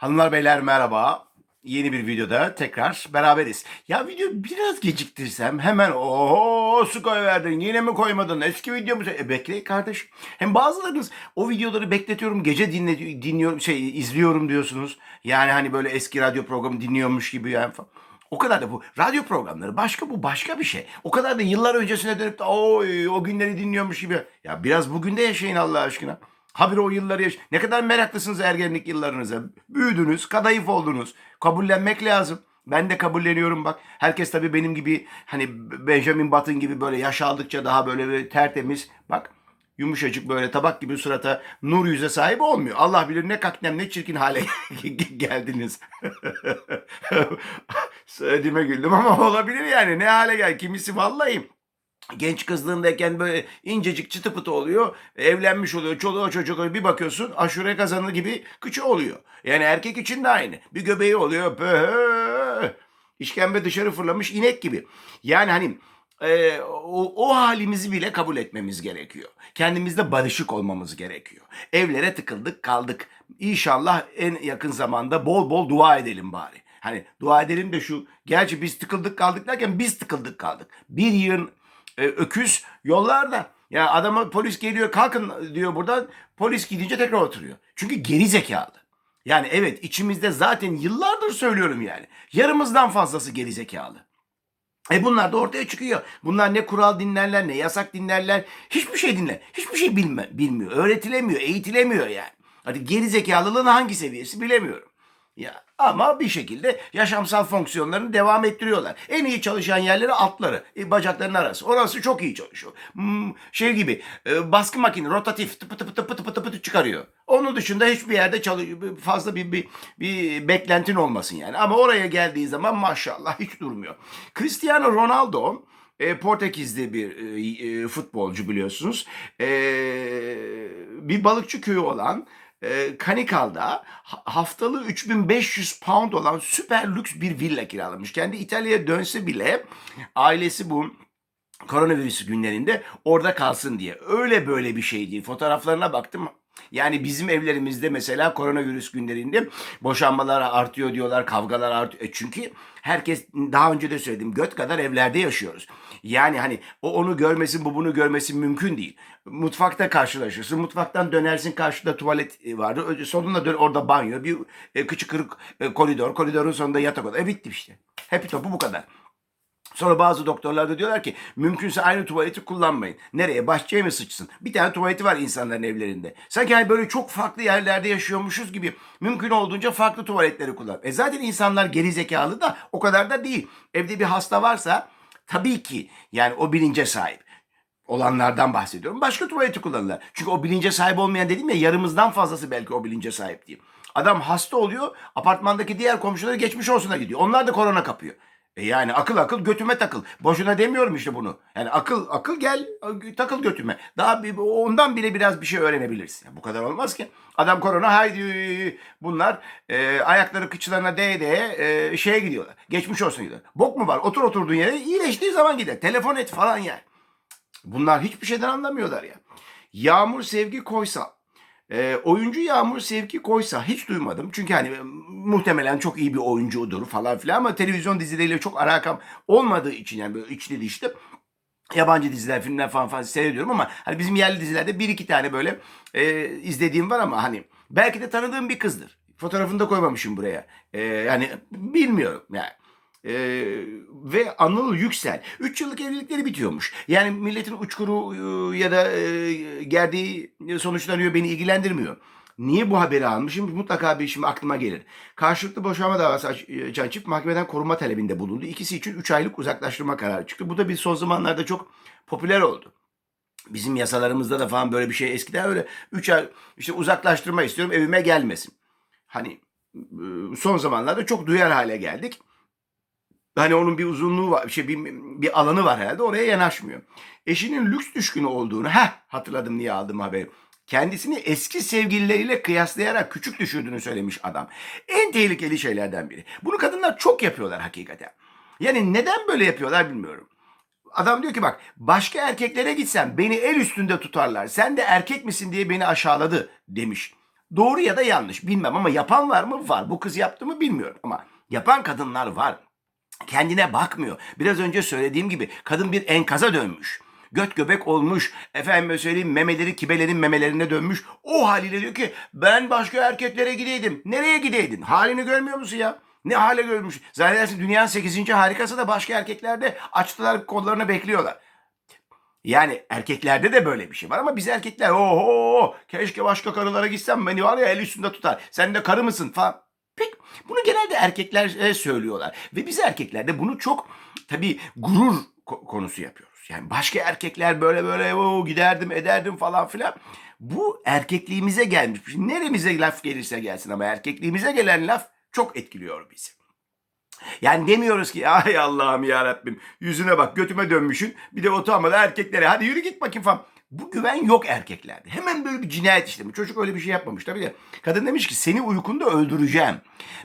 Hanımlar beyler merhaba. Yeni bir videoda tekrar beraberiz. Ya video biraz geciktirsem hemen o su koyuverdin yine mi koymadın eski video mu? E bekle kardeş. Hem bazılarınız o videoları bekletiyorum gece dinle, dinliyorum şey izliyorum diyorsunuz. Yani hani böyle eski radyo programı dinliyormuş gibi yani falan. O kadar da bu radyo programları başka bu başka bir şey. O kadar da yıllar öncesine dönüp de oy o günleri dinliyormuş gibi. Ya biraz bugün de yaşayın Allah aşkına. Habire o yılları yaş... Ne kadar meraklısınız ergenlik yıllarınıza. Büyüdünüz, kadayıf oldunuz. Kabullenmek lazım. Ben de kabulleniyorum bak. Herkes tabii benim gibi hani Benjamin Button gibi böyle yaş aldıkça daha böyle bir tertemiz. Bak yumuşacık böyle tabak gibi surata nur yüze sahip olmuyor. Allah bilir ne kaknem ne çirkin hale geldiniz. Söylediğime güldüm ama olabilir yani. Ne hale gel. Kimisi vallahi genç kızlığındayken böyle incecik çıtı pıtı oluyor. Evlenmiş oluyor. Çoluğu çocuk oluyor. Bir bakıyorsun aşure kazanı gibi kıçı oluyor. Yani erkek için de aynı. Bir göbeği oluyor. Pöh. İşkembe dışarı fırlamış inek gibi. Yani hani e, o, o halimizi bile kabul etmemiz gerekiyor. Kendimizde barışık olmamız gerekiyor. Evlere tıkıldık kaldık. İnşallah en yakın zamanda bol bol dua edelim bari. Hani dua edelim de şu gerçi biz tıkıldık kaldık derken biz tıkıldık kaldık. Bir yığın e, öküz yollarda. Ya adama polis geliyor kalkın diyor buradan. Polis gidince tekrar oturuyor. Çünkü geri zekalı. Yani evet içimizde zaten yıllardır söylüyorum yani. Yarımızdan fazlası geri zekalı. E bunlar da ortaya çıkıyor. Bunlar ne kural dinlerler ne yasak dinlerler. Hiçbir şey dinler. Hiçbir şey bilme, bilmiyor. Öğretilemiyor, eğitilemiyor yani. Hadi geri zekalılığın hangi seviyesi bilemiyorum. Ya ama bir şekilde yaşamsal fonksiyonlarını devam ettiriyorlar. En iyi çalışan yerleri altları, e, bacakların arası. Orası çok iyi çalışıyor. Hmm, şey gibi e, baskı makine rotatif tıpı tıpı tıpı tıpı tıpı çıkarıyor. Onun dışında hiçbir yerde çalış fazla bir, bir bir beklentin olmasın yani. Ama oraya geldiği zaman maşallah hiç durmuyor. Cristiano Ronaldo e, Portekizli bir e, e, futbolcu biliyorsunuz. E, bir balıkçı köyü olan e, Canikal'da ha- haftalığı 3500 pound olan süper lüks bir villa kiralamış. Kendi İtalya'ya dönse bile ailesi bu koronavirüs günlerinde orada kalsın diye. Öyle böyle bir şey değil. Fotoğraflarına baktım. Yani bizim evlerimizde mesela koronavirüs günlerinde boşanmalar artıyor diyorlar, kavgalar artıyor. E çünkü herkes daha önce de söyledim göt kadar evlerde yaşıyoruz. Yani hani o onu görmesin, bu bunu görmesin mümkün değil. Mutfakta karşılaşırsın. Mutfaktan dönersin karşıda tuvalet e, vardır. Ö- Sonunda dön orada banyo, bir e, küçük kırık e, koridor, koridorun sonunda yatak oda. E bitti işte. Hepi topu bu kadar. Sonra bazı doktorlar da diyorlar ki mümkünse aynı tuvaleti kullanmayın. Nereye? Bahçeye mi sıçsın? Bir tane tuvaleti var insanların evlerinde. Sanki hani böyle çok farklı yerlerde yaşıyormuşuz gibi mümkün olduğunca farklı tuvaletleri kullan. E zaten insanlar geri zekalı da o kadar da değil. Evde bir hasta varsa tabii ki yani o bilince sahip olanlardan bahsediyorum. Başka tuvaleti kullanırlar. Çünkü o bilince sahip olmayan dedim ya yarımızdan fazlası belki o bilince sahip değil. Adam hasta oluyor apartmandaki diğer komşuları geçmiş olsuna gidiyor. Onlar da korona kapıyor. E yani akıl akıl götüme takıl. Boşuna demiyorum işte bunu. Yani akıl akıl gel takıl götüme. Daha bir, ondan bile biraz bir şey öğrenebilirsin. Ya bu kadar olmaz ki. Adam korona haydi bunlar e, ayakları kıçlarına değe değe e, şeye gidiyorlar. Geçmiş olsun gidiyorlar. Bok mu var? Otur oturduğun yere iyileştiği zaman gider. Telefon et falan yani. Bunlar hiçbir şeyden anlamıyorlar ya. Yağmur Sevgi Koysal. Ee, oyuncu Yağmur Sevgi Koysa hiç duymadım. Çünkü hani e, muhtemelen çok iyi bir oyuncudur falan filan ama televizyon dizileriyle çok alakam olmadığı için yani böyle içli dışlı yabancı diziler, filmler falan falan seyrediyorum ama hani bizim yerli dizilerde bir iki tane böyle e, izlediğim var ama hani belki de tanıdığım bir kızdır. Fotoğrafını da koymamışım buraya. E, yani bilmiyorum yani. Ee, ve Anıl Yüksel. 3 yıllık evlilikleri bitiyormuş. Yani milletin uçkuru e, ya da e, gerdiği sonuçlanıyor beni ilgilendirmiyor. Niye bu haberi almışım? Mutlaka bir şimdi aklıma gelir. Karşılıklı boşanma davası aç- açan çift mahkemeden koruma talebinde bulundu. İkisi için 3 aylık uzaklaştırma kararı çıktı. Bu da bir son zamanlarda çok popüler oldu. Bizim yasalarımızda da falan böyle bir şey eskiden öyle 3 ay işte uzaklaştırma istiyorum evime gelmesin. Hani e, son zamanlarda çok duyar hale geldik. Hani onun bir uzunluğu var, şey bir, bir alanı var herhalde oraya yanaşmıyor. Eşinin lüks düşkünü olduğunu, heh hatırladım niye aldım haberi. Kendisini eski sevgilileriyle kıyaslayarak küçük düşürdüğünü söylemiş adam. En tehlikeli şeylerden biri. Bunu kadınlar çok yapıyorlar hakikaten. Yani neden böyle yapıyorlar bilmiyorum. Adam diyor ki bak başka erkeklere gitsem beni el üstünde tutarlar. Sen de erkek misin diye beni aşağıladı demiş. Doğru ya da yanlış bilmem ama yapan var mı? Var. Bu kız yaptı mı bilmiyorum ama yapan kadınlar var. Kendine bakmıyor. Biraz önce söylediğim gibi kadın bir enkaza dönmüş. Göt göbek olmuş. Efendim söyleyeyim memeleri kibelerin memelerine dönmüş. O haliyle diyor ki ben başka erkeklere gideydim. Nereye gideydin? Halini görmüyor musun ya? Ne hale görmüş. Zannedersin dünyanın 8. harikası da başka erkeklerde açtılar kollarını bekliyorlar. Yani erkeklerde de böyle bir şey var ama biz erkekler oho keşke başka karılara gitsem beni var ya el üstünde tutar. Sen de karı mısın falan. Bunu genelde erkekler e, söylüyorlar. Ve biz erkekler de bunu çok tabii gurur ko- konusu yapıyoruz. Yani başka erkekler böyle böyle o giderdim ederdim falan filan. Bu erkekliğimize gelmiş. Neremize laf gelirse gelsin ama erkekliğimize gelen laf çok etkiliyor bizi. Yani demiyoruz ki ay Allah'ım ya Rabbim yüzüne bak götüme dönmüşün bir de utanmadan erkeklere hadi yürü git bakayım falan. Bu güven yok erkeklerde. Hemen böyle bir cinayet işlemi. Çocuk öyle bir şey yapmamış. Tabii de kadın demiş ki seni uykunda öldüreceğim.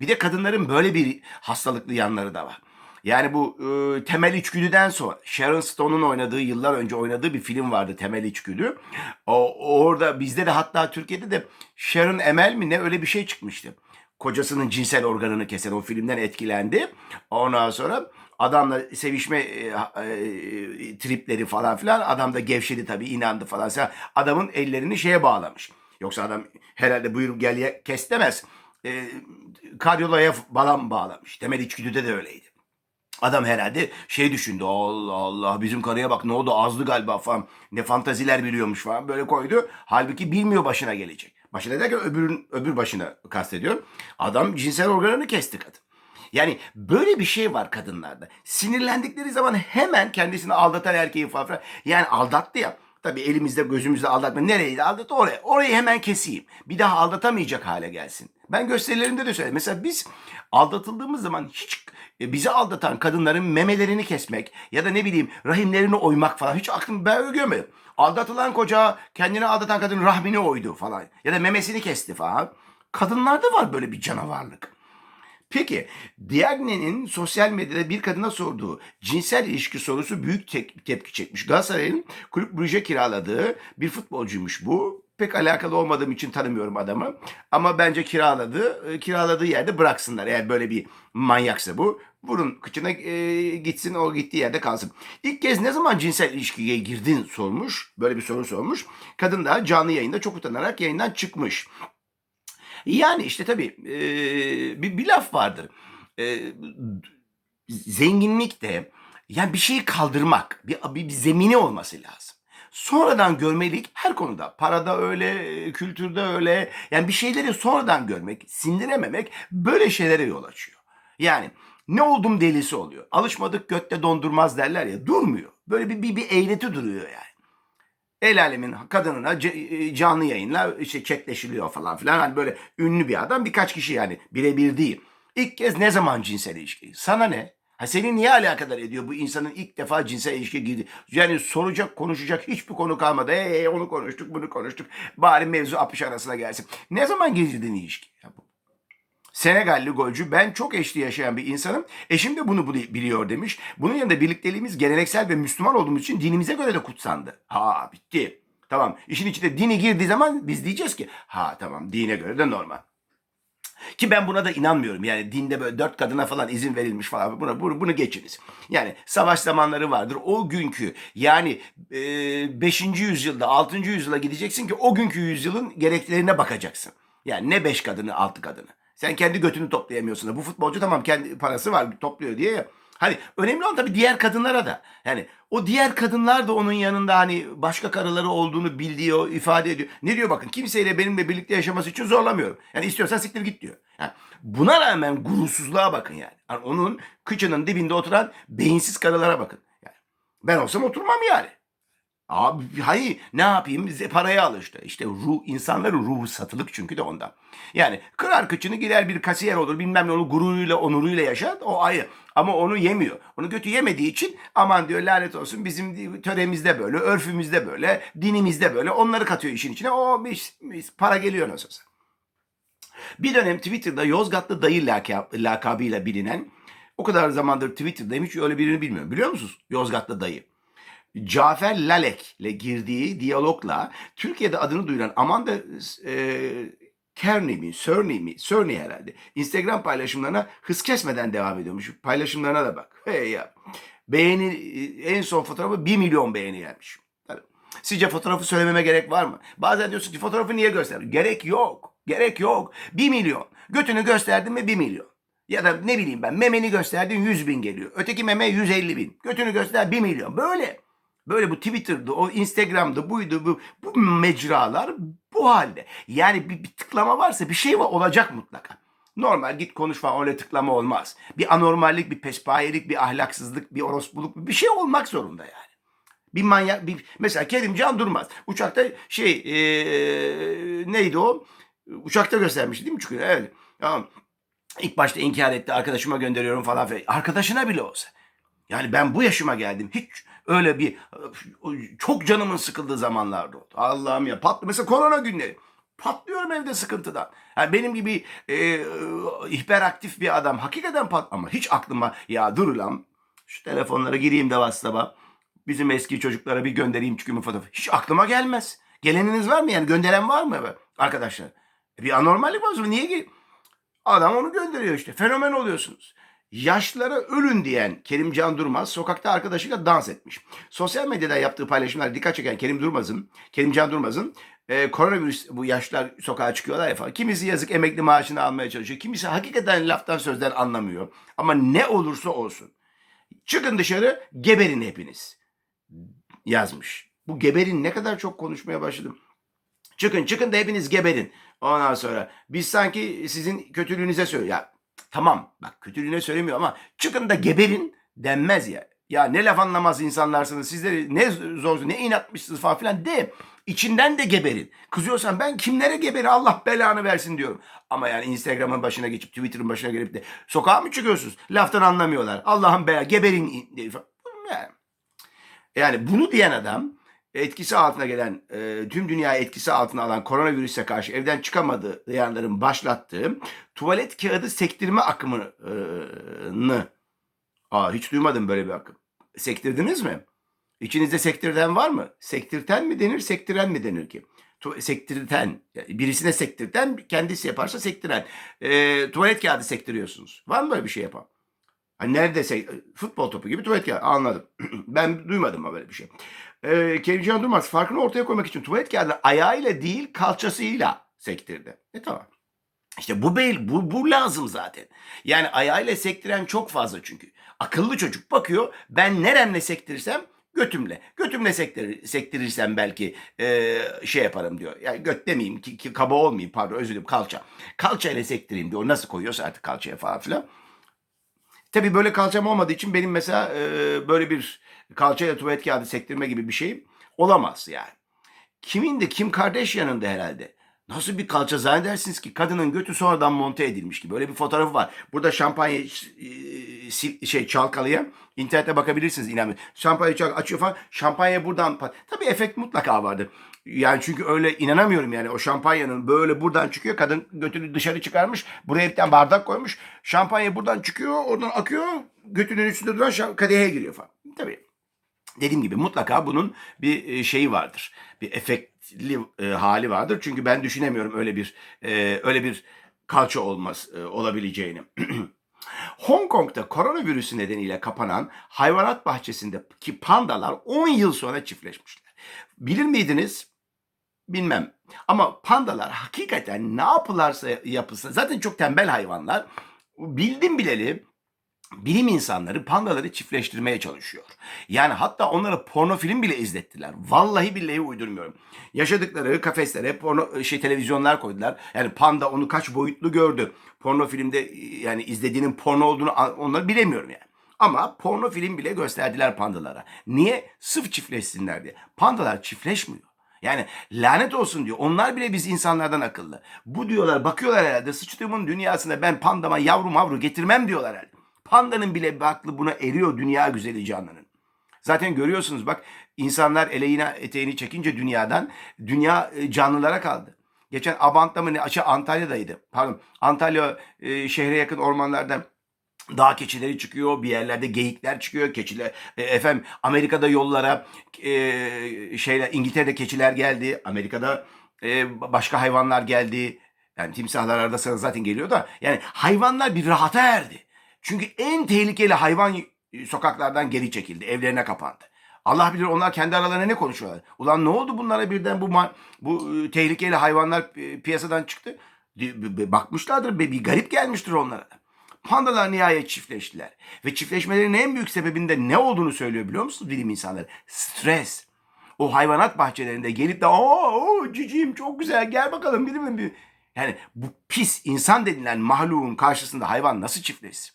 Bir de kadınların böyle bir hastalıklı yanları da var. Yani bu e, Temel İçgüdü'den sonra Sharon Stone'un oynadığı yıllar önce oynadığı bir film vardı Temel İçgüdü. O, orada bizde de hatta Türkiye'de de Sharon Emel mi ne öyle bir şey çıkmıştı kocasının cinsel organını kesen o filmden etkilendi. Ondan sonra adamla sevişme e, e, tripleri falan filan adam da gevşedi tabii inandı falan. Sen adamın ellerini şeye bağlamış. Yoksa adam herhalde buyur gel kes demez. E, karyolaya falan bağlamış. Temel içgüdüde de öyleydi. Adam herhalde şey düşündü. Allah Allah bizim karıya bak ne oldu azdı galiba falan. Ne fantaziler biliyormuş falan böyle koydu. Halbuki bilmiyor başına gelecek. Başına derken öbürün, öbür başına kastediyorum. Adam cinsel organını kesti kadın. Yani böyle bir şey var kadınlarda. Sinirlendikleri zaman hemen kendisini aldatan erkeği filan. Yani aldattı ya. Tabii elimizde gözümüzde aldatma. Nereydi aldattı? Oraya. Orayı hemen keseyim. Bir daha aldatamayacak hale gelsin. Ben gösterilerimde de söyledim. Mesela biz aldatıldığımız zaman hiç e, bizi aldatan kadınların memelerini kesmek ya da ne bileyim rahimlerini oymak falan hiç aklım ben görmedim. Aldatılan koca kendini aldatan kadın rahmini oydu falan ya da memesini kesti falan. Kadınlarda var böyle bir canavarlık. Peki Diagne'nin sosyal medyada bir kadına sorduğu cinsel ilişki sorusu büyük tek- tepki çekmiş. Galatasaray'ın kulüp Brugge kiraladığı bir futbolcuymuş bu. Pek alakalı olmadığım için tanımıyorum adamı. Ama bence kiraladı. E, Kiraladığı yerde bıraksınlar. Eğer böyle bir manyaksa bu. Vurun kıçına e, gitsin o gittiği yerde kalsın. İlk kez ne zaman cinsel ilişkiye girdin sormuş. Böyle bir soru sormuş. Kadın da canlı yayında çok utanarak yayından çıkmış. Yani işte tabii e, bir, bir laf vardır. E, zenginlik de yani bir şeyi kaldırmak, bir, bir, bir zemini olması lazım. Sonradan görmelik her konuda. Parada öyle, kültürde öyle. Yani bir şeyleri sonradan görmek, sindirememek böyle şeylere yol açıyor. Yani ne oldum delisi oluyor. Alışmadık götte dondurmaz derler ya. Durmuyor. Böyle bir, bir, bir eğreti duruyor yani. El alemin kadınına ce- canlı yayınla işte chatleşiliyor falan filan. Hani böyle ünlü bir adam birkaç kişi yani birebir değil. İlk kez ne zaman cinsel ilişki? Sana ne? Ha seni niye alakadar ediyor bu insanın ilk defa cinsel ilişki girdi? Yani soracak, konuşacak hiçbir konu kalmadı. Hey, onu konuştuk, bunu konuştuk. Bari mevzu apış arasına gelsin. Ne zaman girdin ilişki? Ya Senegalli golcü ben çok eşli yaşayan bir insanım. Eşim de bunu bili- biliyor demiş. Bunun yanında birlikteliğimiz geleneksel ve Müslüman olduğumuz için dinimize göre de kutsandı. Ha bitti. Tamam işin içine dini girdiği zaman biz diyeceğiz ki ha tamam dine göre de normal. Ki ben buna da inanmıyorum. Yani dinde böyle dört kadına falan izin verilmiş falan. Buna, bunu, bunu geçiniz. Yani savaş zamanları vardır. O günkü yani 5. yüzyılda 6. yüzyıla gideceksin ki o günkü yüzyılın gereklerine bakacaksın. Yani ne beş kadını altı kadını. Sen kendi götünü toplayamıyorsun da. Bu futbolcu tamam kendi parası var topluyor diye ya. Hani önemli olan tabii diğer kadınlara da. Yani o diğer kadınlar da onun yanında hani başka karıları olduğunu biliyor, ifade ediyor. Ne diyor bakın kimseyle benimle birlikte yaşaması için zorlamıyorum. Yani istiyorsan siktir git diyor. Yani buna rağmen gurursuzluğa bakın yani. yani. Onun kıçının dibinde oturan beyinsiz karılara bakın. Yani ben olsam oturmam yani. Abi hayır ne yapayım bize paraya alıştı. İşte ruh insanların ruhu satılık çünkü de ondan. Yani kırar kıçını gider bir kasiyer olur bilmem ne olur gururuyla onuruyla yaşar o ayrı. Ama onu yemiyor. Onu götü yemediği için aman diyor lanet olsun bizim töremizde böyle, örfümüzde böyle, dinimizde böyle onları katıyor işin içine. O mis, mis, para geliyor nasıl olsa. Bir dönem Twitter'da Yozgatlı dayı laka- lakabıyla bilinen o kadar zamandır Twitter'dayım hiç öyle birini bilmiyorum. Biliyor musunuz Yozgatlı dayı? Cafer Lalek ile girdiği diyalogla Türkiye'de adını duyuran Amanda e, Kearney mi, Sörney mi, Sörney herhalde. Instagram paylaşımlarına hız kesmeden devam ediyormuş. Paylaşımlarına da bak. Hey ya. Beğeni, en son fotoğrafı 1 milyon beğeni gelmiş. Sizce fotoğrafı söylememe gerek var mı? Bazen diyorsun ki fotoğrafı niye gösterdin? Gerek yok. Gerek yok. 1 milyon. Götünü gösterdin mi 1 milyon. Ya da ne bileyim ben memeni gösterdin 100 bin geliyor. Öteki meme 150 bin. Götünü göster 1 milyon. Böyle. Böyle bu Twitter'da, o Instagram'da, buydu, bu, bu mecralar bu halde. Yani bir, bir tıklama varsa bir şey var, olacak mutlaka. Normal git konuş falan öyle tıklama olmaz. Bir anormallik, bir pespayelik, bir ahlaksızlık, bir orospuluk bir şey olmak zorunda yani. Bir manyak, bir, mesela Kerimcan Durmaz. Uçakta şey, ee, neydi o? Uçakta göstermişti değil mi Çukur? Evet. Tamam. İlk başta inkar etti, arkadaşıma gönderiyorum falan filan. Arkadaşına bile olsa. Yani ben bu yaşıma geldim. Hiç öyle bir çok canımın sıkıldığı zamanlarda oldu. Allah'ım ya patlı. Mesela korona günleri. Patlıyorum evde sıkıntıdan. Yani benim gibi e, hiperaktif bir adam hakikaten pat ama hiç aklıma ya dur lan şu telefonlara gireyim de WhatsApp'a. Bizim eski çocuklara bir göndereyim çünkü fotoğrafı. Hiç aklıma gelmez. Geleniniz var mı yani? Gönderen var mı arkadaşlar? Bir anormallik var. Niye ki? Adam onu gönderiyor işte. Fenomen oluyorsunuz. Yaşlara ölün diyen Kerimcan Durmaz sokakta arkadaşıyla dans etmiş. Sosyal medyada yaptığı paylaşımlar dikkat çeken Kerim Durmaz'ın, Kerimcan Durmaz'ın e, koronavirüs bu yaşlar sokağa çıkıyorlar ya falan. Kimisi yazık emekli maaşını almaya çalışıyor. Kimisi hakikaten laftan sözden anlamıyor. Ama ne olursa olsun. Çıkın dışarı geberin hepiniz yazmış. Bu geberin ne kadar çok konuşmaya başladım. Çıkın çıkın da hepiniz geberin. Ondan sonra biz sanki sizin kötülüğünüze söylüyor. Tamam bak kötülüğüne söylemiyor ama çıkın da geberin denmez ya. Ya ne laf anlamaz insanlarsınız. Sizleri ne zor ne inatmışsınız falan filan de. İçinden de geberin. Kızıyorsan ben kimlere geberi Allah belanı versin diyorum. Ama yani Instagram'ın başına geçip Twitter'ın başına gelip de sokağa mı çıkıyorsunuz? Laftan anlamıyorlar. Allah'ın bela geberin. Yani bunu diyen adam etkisi altına gelen, e, tüm dünyayı etkisi altına alan koronavirüse karşı evden çıkamadığı dayanların başlattığı tuvalet kağıdı sektirme akımını Aa, hiç duymadım böyle bir akım. Sektirdiniz mi? İçinizde sektirten var mı? Sektirten mi denir, sektiren mi denir ki? Sektirten, birisine sektirten, kendisi yaparsa sektiren. E, tuvalet kağıdı sektiriyorsunuz. Var mı böyle bir şey yapan? Hani nerede sek- futbol topu gibi tuvalet kağıdı. Anladım. ben duymadım ama böyle bir şey. E, Kerimcan Durmaz farkını ortaya koymak için tuvalet kağıdını ayağıyla değil kalçasıyla sektirdi. E tamam. İşte bu bel, bu, bu lazım zaten. Yani ayağıyla sektiren çok fazla çünkü. Akıllı çocuk bakıyor ben neremle sektirirsem götümle. Götümle sektirir, sektirirsem belki e, şey yaparım diyor. Yani göt demeyeyim ki, ki kaba olmayayım pardon özür dilerim kalça. Kalça ile sektireyim diyor. Nasıl koyuyorsa artık kalçaya falan filan. Tabii böyle kalçam olmadığı için benim mesela e, böyle bir kalçayla tuvalet kağıdı sektirme gibi bir şeyim olamaz yani. Kimin de Kim Kardashian'ın da herhalde. Nasıl bir kalça zannedersiniz ki kadının götü sonradan monte edilmiş gibi. Böyle bir fotoğrafı var. Burada şampanya e, şey çalkalayan internete bakabilirsiniz inanın. Şampanya çalk açıyor falan. Şampanya buradan. Tabii efekt mutlaka vardır. Yani çünkü öyle inanamıyorum yani o şampanyanın böyle buradan çıkıyor. Kadın götünü dışarı çıkarmış. Buraya bir bardak koymuş. Şampanya buradan çıkıyor. Oradan akıyor. Götünün üstünde duran şam- kadehe giriyor falan. Tabii dediğim gibi mutlaka bunun bir e, şeyi vardır. Bir efektli e, hali vardır. Çünkü ben düşünemiyorum öyle bir e, öyle bir kalça olmaz e, olabileceğini. Hong Kong'da koronavirüsü nedeniyle kapanan hayvanat bahçesindeki pandalar 10 yıl sonra çiftleşmişler. Bilir miydiniz? Bilmem. Ama pandalar hakikaten ne yapılarsa yapılsın. Zaten çok tembel hayvanlar. Bildim bileli bilim insanları pandaları çiftleştirmeye çalışıyor. Yani hatta onlara porno film bile izlettiler. Vallahi billahi uydurmuyorum. Yaşadıkları kafeslere porno şey televizyonlar koydular. Yani panda onu kaç boyutlu gördü. Porno filmde yani izlediğinin porno olduğunu onları bilemiyorum yani. Ama porno film bile gösterdiler pandalara. Niye? Sırf çiftleşsinler diye. Pandalar çiftleşmiyor. Yani lanet olsun diyor. Onlar bile biz insanlardan akıllı. Bu diyorlar bakıyorlar herhalde sıçtığımın dünyasında ben pandama yavru mavru getirmem diyorlar herhalde. Pandanın bile aklı buna eriyor dünya güzeli canlının. Zaten görüyorsunuz bak insanlar eleğine eteğini çekince dünyadan dünya e, canlılara kaldı. Geçen Abant'ta mı ne? Açı Antalya'daydı. Pardon. Antalya e, şehre yakın ormanlardan dağ keçileri çıkıyor, bir yerlerde geyikler çıkıyor, keçiler. E, efendim Amerika'da yollara e, şeyler İngiltere'de keçiler geldi, Amerika'da e, başka hayvanlar geldi. Yani timsahlar arada sırada zaten geliyor da yani hayvanlar bir rahata erdi. Çünkü en tehlikeli hayvan sokaklardan geri çekildi. Evlerine kapandı. Allah bilir onlar kendi aralarında ne konuşuyorlar. Ulan ne oldu bunlara birden bu bu e, tehlikeli hayvanlar e, piyasadan çıktı? Bakmışlardır bir, garip gelmiştir onlara. Pandalar nihayet çiftleştiler. Ve çiftleşmelerinin en büyük sebebinde ne olduğunu söylüyor biliyor musunuz bilim insanları? Stres. O hayvanat bahçelerinde gelip de o cicim çok güzel gel bakalım değil mi? Yani bu pis insan denilen mahluğun karşısında hayvan nasıl çiftleşsin?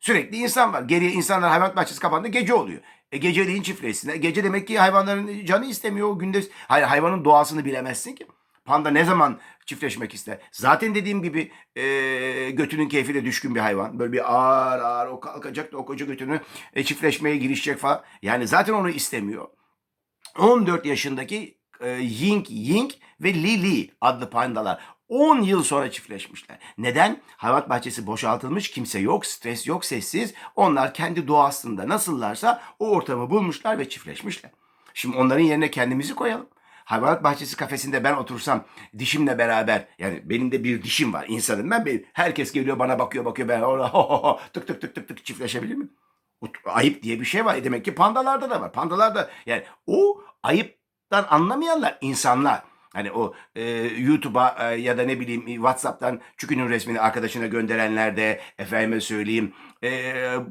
Sürekli insan var. Geriye insanlar hayvanat bahçesi kapandı gece oluyor. E geceliğin çiftleşsinler. Gece demek ki hayvanların canı istemiyor. O günde hayır, hayvanın doğasını bilemezsin ki. Panda ne zaman çiftleşmek ister? Zaten dediğim gibi e, götünün keyfine düşkün bir hayvan. Böyle bir ağır ağır o kalkacak da o koca götünü e, çiftleşmeye girişecek falan. Yani zaten onu istemiyor. 14 yaşındaki e, Ying Ying ve Lili adlı pandalar 10 yıl sonra çiftleşmişler. Neden? Hayvanat bahçesi boşaltılmış, kimse yok, stres yok, sessiz. Onlar kendi doğasında nasıllarsa o ortamı bulmuşlar ve çiftleşmişler. Şimdi onların yerine kendimizi koyalım. Hayvanat bahçesi kafesinde ben otursam dişimle beraber yani benim de bir dişim var insanım ben bir, herkes geliyor bana bakıyor bakıyor ben orada tık tık tık tık tık çiftleşebilir miyim? Ayıp diye bir şey var. E Demek ki pandalarda da var. Pandalarda yani o ayıptan anlamayanlar insanlar. Hani o e, YouTube'a e, ya da ne bileyim WhatsApp'tan Çükünün resmini arkadaşına gönderenler de efendime söyleyeyim e,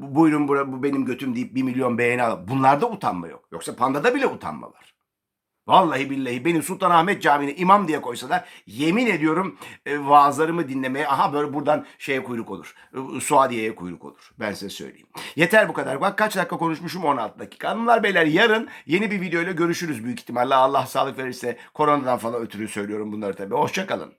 bu- buyurun bura, bu benim götüm deyip bir milyon beğeni al. Bunlarda utanma yok. Yoksa pandada bile utanma var. Vallahi billahi beni Sultanahmet Camii'ne imam diye koysalar yemin ediyorum e, vaazlarımı dinlemeye aha böyle buradan şeye kuyruk olur. E, Suadiye'ye kuyruk olur. Ben size söyleyeyim. Yeter bu kadar. Bak kaç dakika konuşmuşum 16 dakika. Hanımlar beyler yarın yeni bir videoyla görüşürüz büyük ihtimalle. Allah sağlık verirse koronadan falan ötürü söylüyorum bunları tabii. Hoşçakalın.